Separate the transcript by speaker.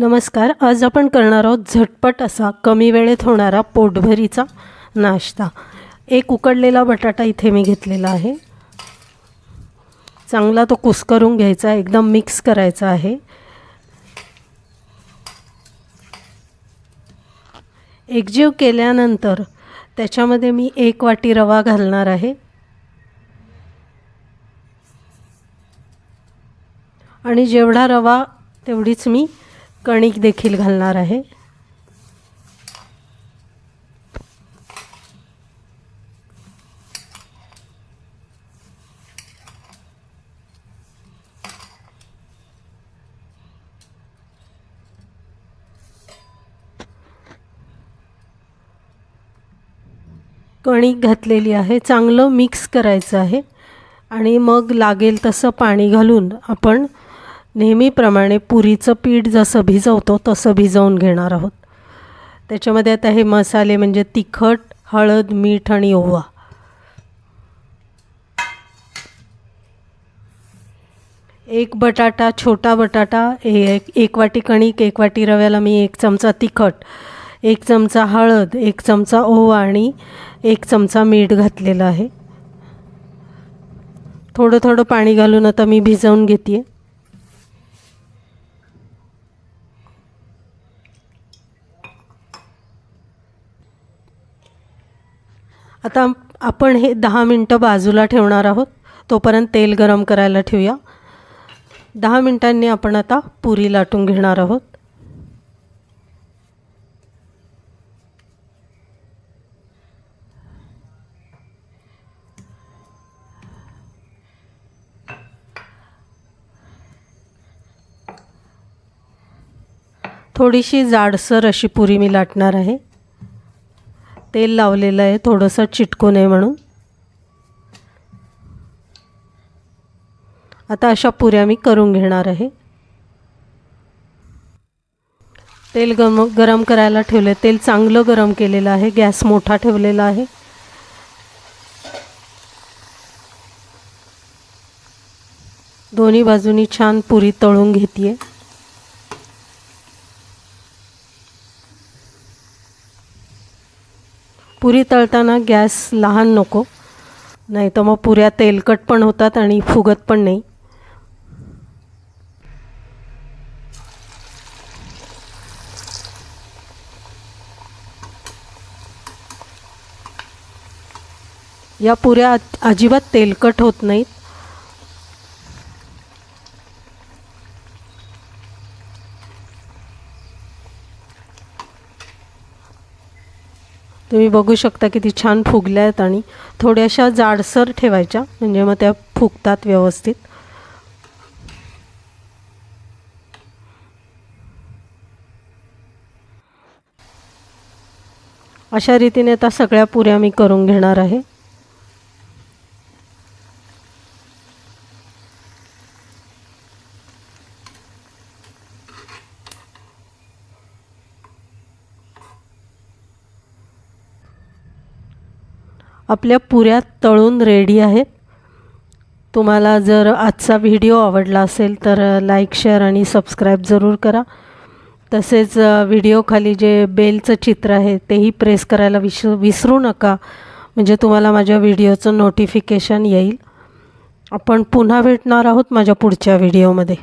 Speaker 1: नमस्कार आज आपण करणार आहोत झटपट असा कमी वेळेत होणारा पोटभरीचा नाश्ता. एक उकडलेला बटाटा इथे मी घेतलेला आहे. चांगला तो कुस्करून घ्यायचा एकदम मिक्स करायचा आहे. एकजीव केल्यानंतर त्याच्यामध्ये मी एक वाटी रवा घालणार आहे. आणि जेवढा रवा तेवढीच मी कणिक देखील घालणार आहे. कणिक घातलेली आहे. चांगलं मिक्स करायचं आहे. आणि मग लागेल तसं पाणी घालून आपण नेहमीप्रमाणे पुरीचं पीठ जसं भिजवतो तसं भिजवून घेणार आहोत. त्याच्यामध्ये आता हे मसाले म्हणजे तिखट हळद मीठ आणि ओवा. एक बटाटा छोटा बटाटा एक एक वाटी कणिक एक वाटी रव्याला मी एक चमचा तिखट एक चमचा हळद एक चमचा ओवा आणि एक चमचा मीठ घातलेलं आहे. थोडं थोडं पाणी घालून आता मी भिजवून घेते आता आपण हे दहा मिनटं बाजूला ठेवणार आहोत. तोपर्यंत तेल गरम करायला ठेवूया. दहा मिनटांनी आपण आता पुरी लाटून घेणार आहोत. थोडीशी जाडसर अशी पुरी मी लाटणार आहे. तेल लावलेलं आहे थोडंसं चिटकू नये म्हणून. आता अशा पुऱ्या मी करून घेणार आहे. तेल गम गरम करायला ठेवले. तेल चांगलं गरम केलेलं आहे. गॅस मोठा ठेवलेला आहे. दोन्ही बाजूनी छान पुरी तळून घेते पुरी तळताना गॅस लहान नको. नाही तर मग पुऱ्या तेलकट पण होतात आणि फुगत पण नाही. या पुऱ्या अजिबात तेलकट होत नाहीत. तुम्ही बघू शकता किती छान फुगल्या आहेत आणि थोड्याशा जाडसर ठेवायच्या म्हणजे मग त्या फुगतात व्यवस्थित. अशा रीतीने आता सगळ्या पुऱ्या मी करून घेणार आहे. आपल्या पुऱ्या तळून रेडी आहेत तुम्हाला जर आजचा व्हिडिओ आवडला असेल तर लाईक शेअर आणि सबस्क्राईब जरूर करा. तसेच व्हिडिओखाली जे बेलचं चित्र आहे तेही प्रेस करायला विस विसरू नका. म्हणजे तुम्हाला माझ्या व्हिडिओचं नोटिफिकेशन येईल. आपण पुन्हा भेटणार आहोत माझ्या पुढच्या व्हिडिओमध्ये